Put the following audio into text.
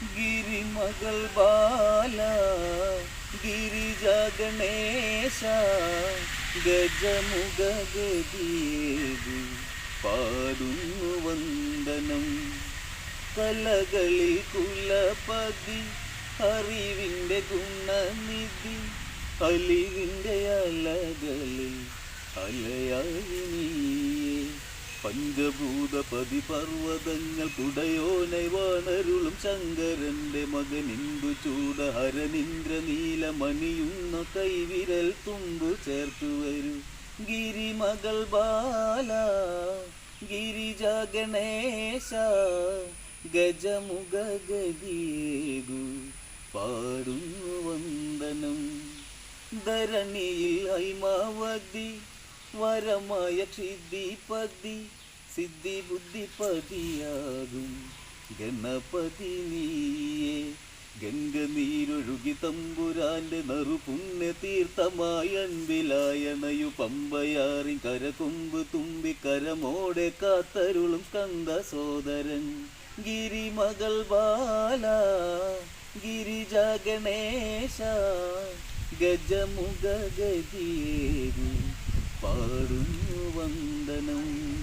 ഗിരിമകൾ ബാല ഗിരിജ ഗണേശ ഗജമുഖ ഗതിയേതു പാടുന്നു വന്ദനം. കലകളിൽ കുലപതി അറിവിന്റെ ഗുണനിധി അലിവിന്റെ അലകളിൽ അലയായി നീയേ പഞ്ചഭൂതപതി പർവതങ്ങൾ കുടയോനെ വാണരുളും ശങ്കരന്റെ ചൂട ഹരനിന്ദ്ര നീലമണിയുന്ന കൈവിരൽ തുമ്പു ചേർത്തു വരൂ. ഗിരിമകൾ ബാല ഗിരിജ ഗണേശ ഗജമുഖ പാടുന്നു വന്ദനം. ധരണിയിൽ ഹൈമാവതി വരമായ ക്ഷിതിപതി സിദ്ധി ബുദ്ധിപതിയാകും. ഗണപതി നീയേ ഗംഗ നീരൊഴുകി തമ്പുരാന്റെ നറു പുണ്യ തീർത്ഥമായ അൻപിലായണയു. പമ്പയാറി കരകൊമ്പ് തുമ്പി കരമോടെ കാത്തരുളും കന്ത സോദരൻ. ഗിരിമകൾ ബാല ഗിരിജ ഗണേശ ഗജമുഖ ഗതിയേകു പാടുന്നു വന്ദനം.